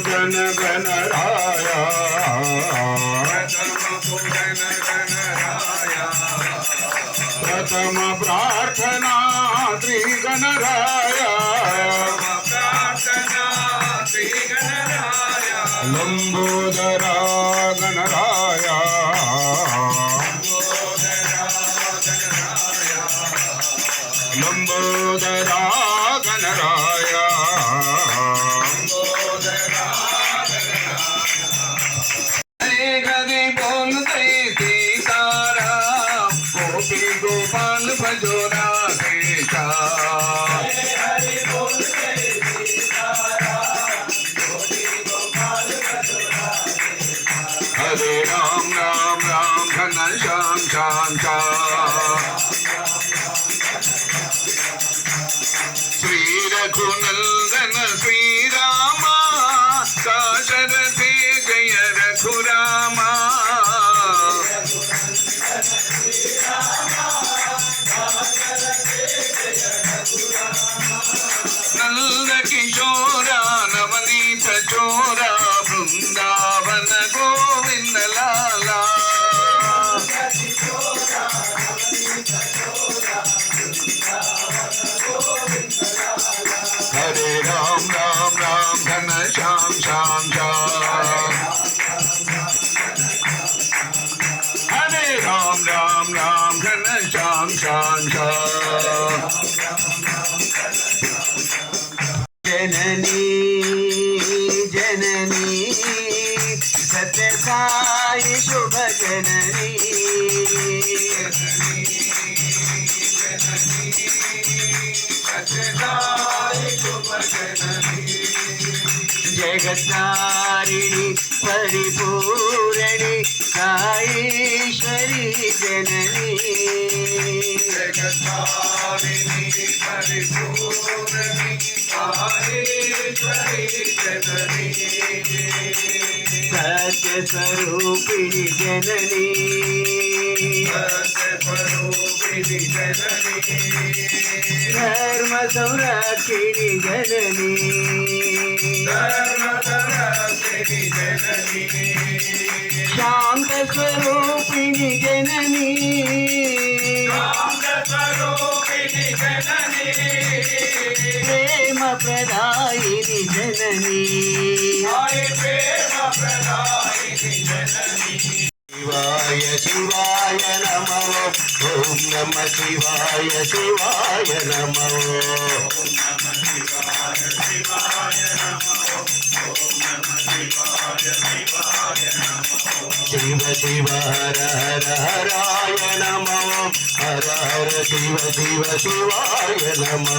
पूजन बन प्रथम प्रार्थना त्रिगण राया। लंबोदरा गणराया लंबोदरा गोपाल भजो राधे श्याम हरे राम राम राम घन श्याम श्याम श्याम श्री रघुनंदन श्री కిషోరా నవనీత చోరా బృందావన గోవింద లాలా. హరే రామ రామ రామ ఘన శ్యామ శ్యామ శ్యామ. హరే రామ రామ రామ ఘన శ్యామ శ్యామ ಜನನೀ జగద్ధారిణి పరిపూరణి కాయేశ్వరి జనని. జగద్ధారిణి పరిపూరణి కాయేశ్వరి జనని. సత్యస్వరూపిణి జనని. జనని. ధర్మ प्रदायिनि जननी शिवाय शिवाय नमो ॐ नमः शिवाय शिवाय नमो शिव शिव हर हर हराय नमो శివ శివ హర హర హరాయ నమో. హర హర శివ శివ శివాయ నమో.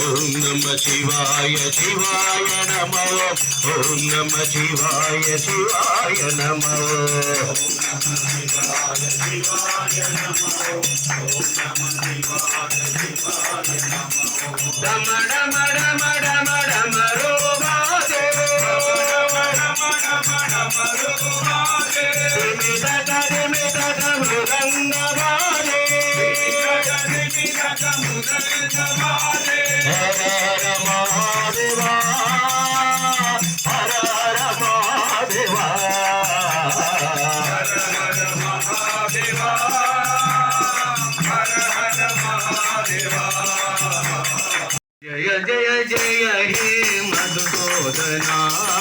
ఓం నమ శివాయ శివాయ నమ. ఓం నమ శివాయ శివాయ నమ. రమ రమ రమ రమ రమ రో না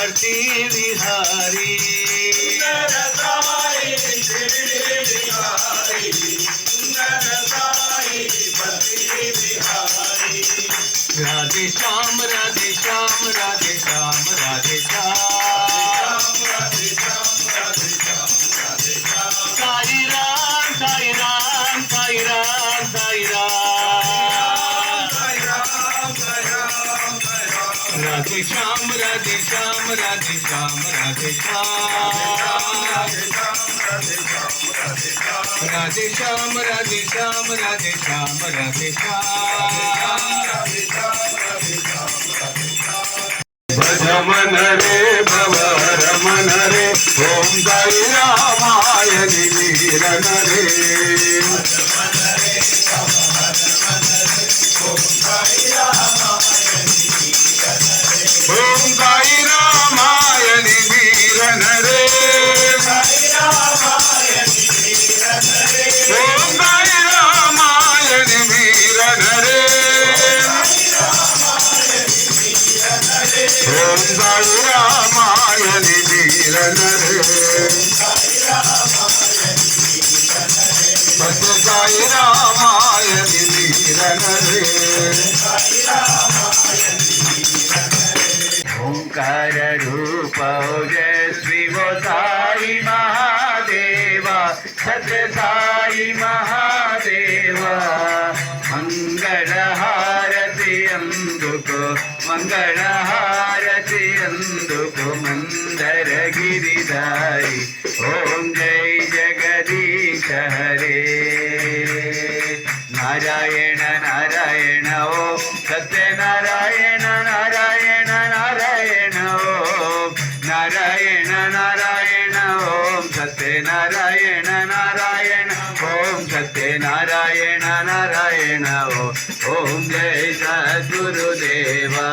भरती विहारी राधे श्याम राधे श्याम राधे श्याम राधे श्याम साई राम साई राम साई राम साई राम రాధే శ్యామ రాధే శ్యామ రాధే శ్యామ రాధే శ్యామ. రాధే శ్యామ రాధే శ్యామ రాధే శ్యామ రాధే శ్యామ. భజ రే భవ రమణ రే ఓం సాయి రామాయ నిమీరణ రే ఓంకార రూప జయ సాయి మహాదేవ సత్య సాయి మహాదేవ. మంగళహారతి అందుకో మంగళహారతి ചിരന്തുകു മന്ദരഗിരിതായി ഓം ജയ ജഗദീശ ഹരേ നാരായണ നാരായണ ഓ സത്യനാരായണ നാരായണ നാരായണ ഓം നാരായണ നാരായണ ഓം സത്യനാരായണ നാരായണ ഓം സത്യനാരായണ നാരായണ ഓം ജയ സദ്ഗുരുദേവാ.